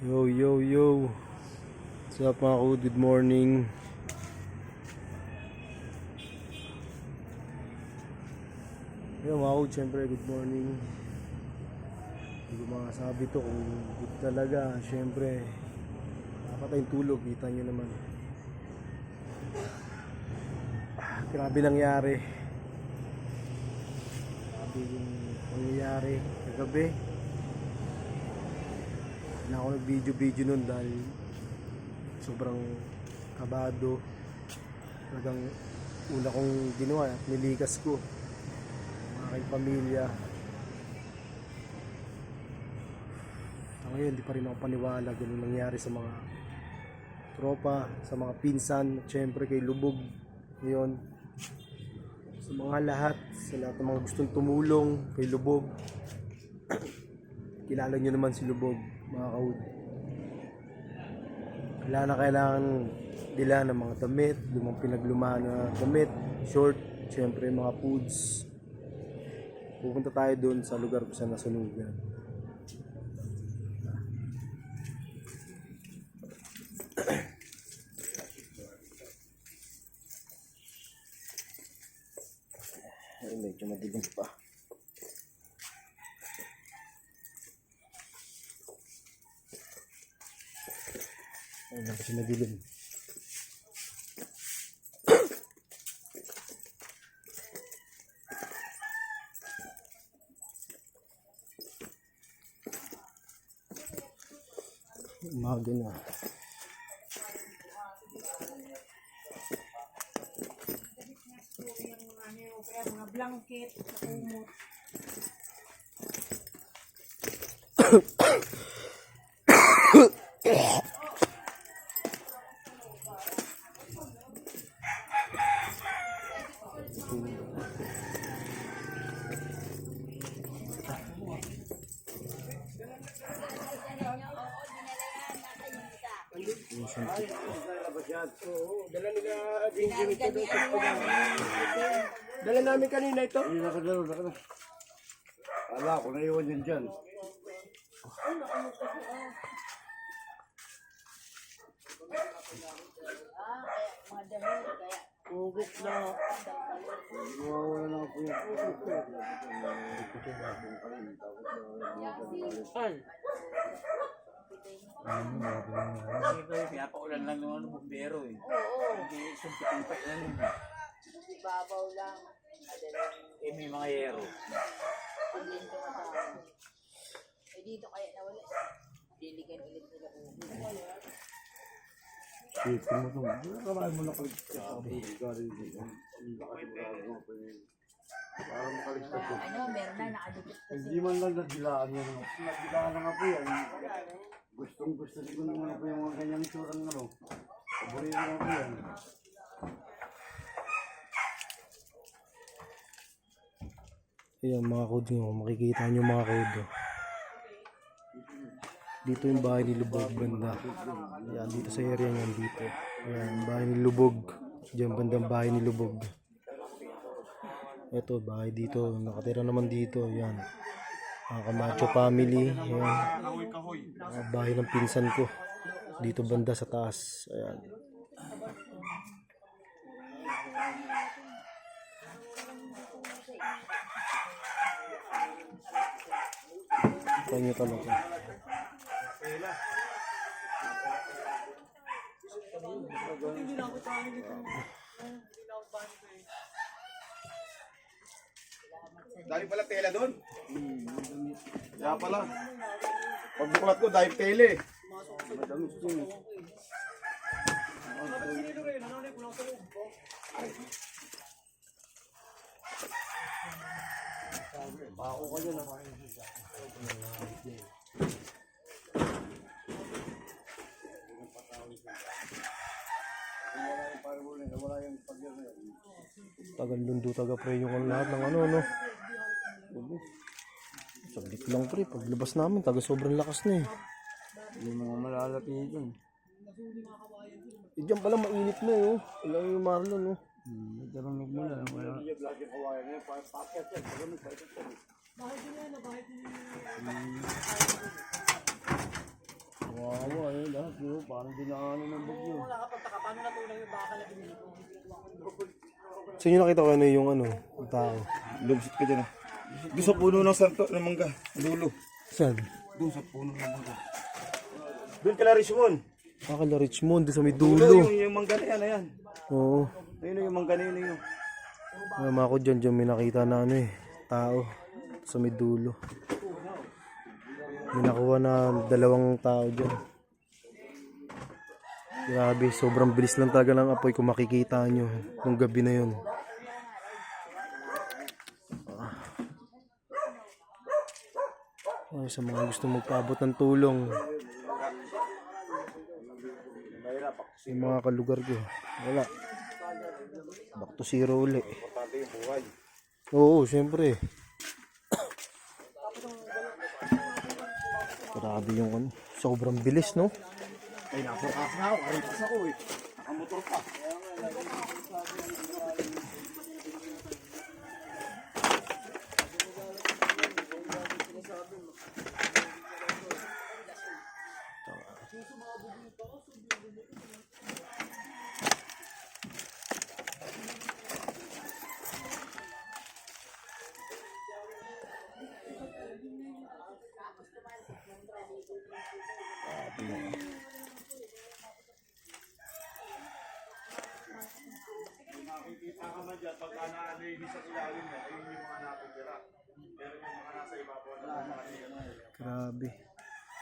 Yo, yo, yo. What's up mga ko? Good morning. Yo mga ko, syempre good morning. Hindi ko makasabi to kung good talaga. Syempre, dapat tayong tulog. Kita nyo naman. Ah, grabe nangyari. Grabe yung nangyayari kagabi na ako nag-video-video nun dahil sobrang kabado. Talagang una kong ginawa at nilikas ko ang aking pamilya. Sa ngayon, di pa rin ako paniwala ganun nangyari sa mga tropa, sa mga pinsan, syempre kay Lubog. Ngayon, sa mga lahat, sa lahat ng mga gustong tumulong kay Lubog. Kilala nyo naman si Lubog, mga kaud. Kailangan na kailangan nila ng mga damit, lumang pinaglumaan na damit, short, syempre mga foods. Pupunta tayo doon sa lugar kung saan nasunugan. Medyo madilim pa. Ayun na kasi madilim. Umaga na. mga blanket, kumot. Dala nila Gingy ito doon. Dala namin kanina ito. Hindi nakadalo, nakadalo. Ala ko, naiwan yan dyan. Ugot na. Nawawala na ako yan. Kaya pa ulan lang yung ano, bumbero eh. Oo. Hindi sumpitin pa yan. Ibabaw lang. Eh, may mga yero. Hindi tumatawag. Eh dito kaya nawala. Diligan ulit nila ulo. Dito mo ito. Nakarain mo na. Ang. Para makaligtas ko. Ano, meron na nakadikit kasi. Hindi man lang nagdilaan yan. Nagdilaan na nga po yan. Gustong gusto ko naman po yung mga ganyang surang ano. Paborito na po yan. Ayan mga code nyo, makikita nyo mga oh. Dito yung bahay ni Lubog banda. Ayan, dito sa area niyan dito. Ayan, bahay ni Lubog. Diyan bandang bahay ni Lubog. Ito, bahay dito. Nakatira naman dito. Ayan. Mga Camacho family. Ayan. Mga bahay ng pinsan ko. Dito banda sa taas. Ayan. Kita nyo talaga. Dahil pala tela doon. Kaya pala. Pagbuklat ko dahil tele. Madamit yun. Bako ka dyan. Tagal lundo taga pre yung lahat ng ano ano. Saglit lang pre, paglabas namin taga sobrang lakas na eh. Yung mga malalapit dyan. Eh dyan pala mainit na eh oh. Wala yung Marlon oh. Hmm, nagkaroon mo na. Wala. Wow. paano dinaanan ng bagyo? Sa inyo nakita ko ano yung ano, yung tao. Lumsit ka dyan ah. Doon sa puno ng santo ng mangga. Dulo. Saan? Doon sa puno ng mangga. Doon kala Richmond. Akala Richmond, doon sa may Dulo. dulo. Yung, yung mangga na yan, ayan. Oo. Ayun yung mangga na yun. Ayun. Alam ako dyan, dyan may nakita na ano eh, tao sa may dulo. May nakuha na dalawang tao dyan. Grabe, sobrang bilis lang talaga ng apoy kung makikita nyo nung gabi na yun. Ay, sa mga gusto magpaabot ng tulong. Sa mga kalugar ko, wala. Back to zero uli. Oo, syempre. Grabe yung ano. Sobrang bilis, no? Ay, napukas na ako. Karipas ako eh. Nakamotor pa. Nakikita ka man sa ilalim na, ayun. Grabe.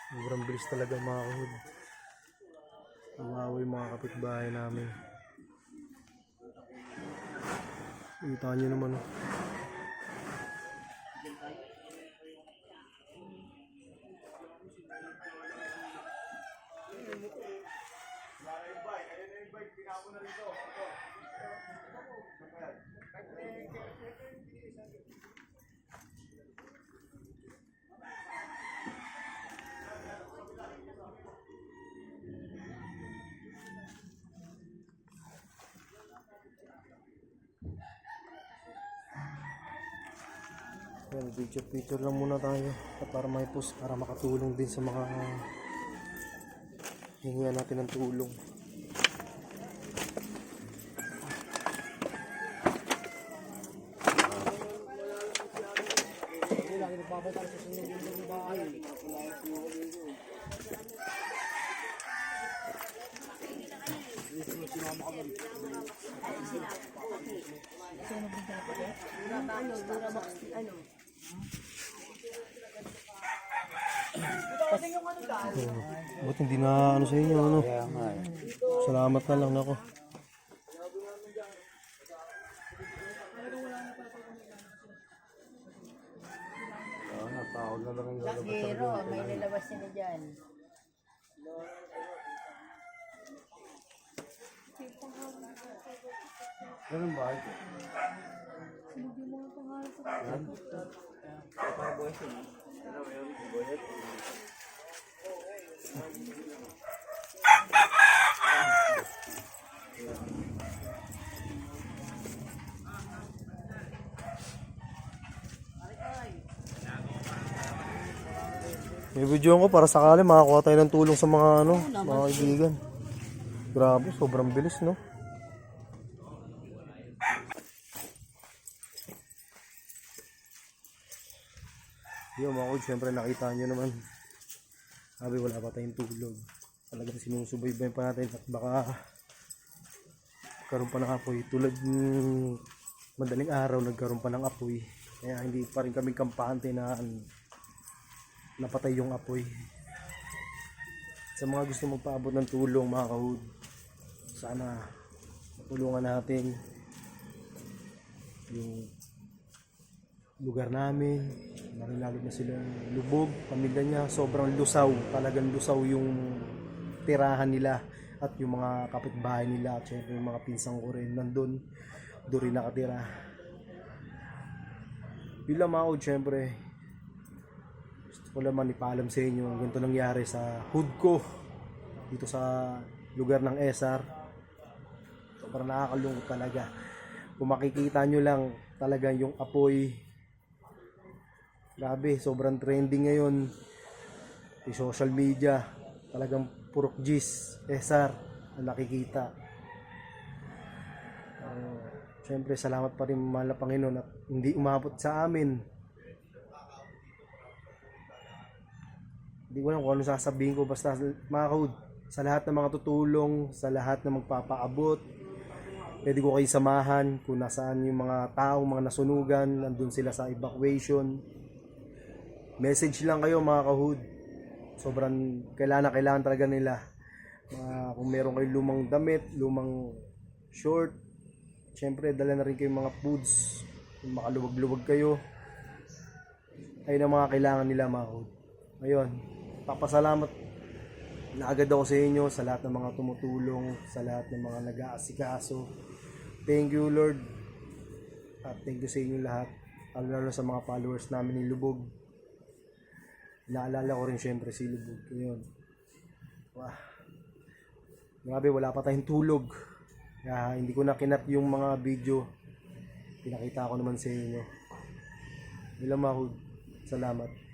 Sobrang bilis talaga mga kahud. Kawawa yung mga kapitbahay namin. Kita nyo naman. oh. Yan, picture picture lang muna tayo para may post para makatulong din sa mga hingihan natin ng tulong. Ba't hindi na ano sa inyo ano? Salamat na lang ako. Gero, may nilabas sila dyan. Ganun ba? ito? May video ko para sakali makakuha tayo ng tulong sa mga ano, mga kaibigan. Grabe, sobrang bilis no. Yung mga kod, syempre nakita nyo naman. Sabi wala pa tayong tulog. Talagang sinusubaybayan pa natin at baka karoon pa ng apoy. Tulad ng madaling araw nagkaroon pa ng apoy. Kaya hindi pa rin kami kampante na napatay yung apoy. Sa mga gusto magpaabot ng tulong mga kahud, sana tulungan natin yung lugar namin, lalo na silang lubog, pamilya niya, sobrang lusaw, talagang lusaw yung tirahan nila at yung mga kapitbahay nila. At syempre yung mga pinsang ko rin nandun, doon rin nakatira. Mga kahud, syempre, gusto ko naman ipaalam sa inyo ang ganito nangyari sa hood ko dito sa lugar ng SR sobrang nakakalungkot talaga. Kung makikita nyo lang talaga yung apoy grabe sobrang trending ngayon sa social media talagang purok G's, SR, na nakikita. Uh, Siyempre, salamat pa rin mahal na Panginoon at hindi umabot sa amin. Hindi ko alam kung ano sasabihin ko. Basta mga kaud, sa lahat ng mga tutulong, sa lahat ng magpapaabot, pwede ko kayo samahan kung nasaan yung mga tao, mga nasunugan, nandun sila sa evacuation. Message lang kayo mga kahud. Sobrang kailangan na kailangan talaga nila. Mga, kung meron kayo lumang damit, lumang short, syempre dala na rin kayong mga foods. Kung makaluwag-luwag kayo. Ayun ang mga kailangan nila mga kahud. Ayun, papasalamat na agad ako sa inyo, sa lahat ng mga tumutulong, sa lahat ng mga nag-aasikaso. Thank you Lord. At thank you sa inyo lahat. Lalo lalo sa mga followers namin ni Lubog. Naalala ko rin syempre si Lubog. Ayun. Wah. Grabe, wala pa tayong tulog. Kaya hindi ko na kinat yung mga video. Pinakita ko naman sa inyo. Ilang mahod. Salamat.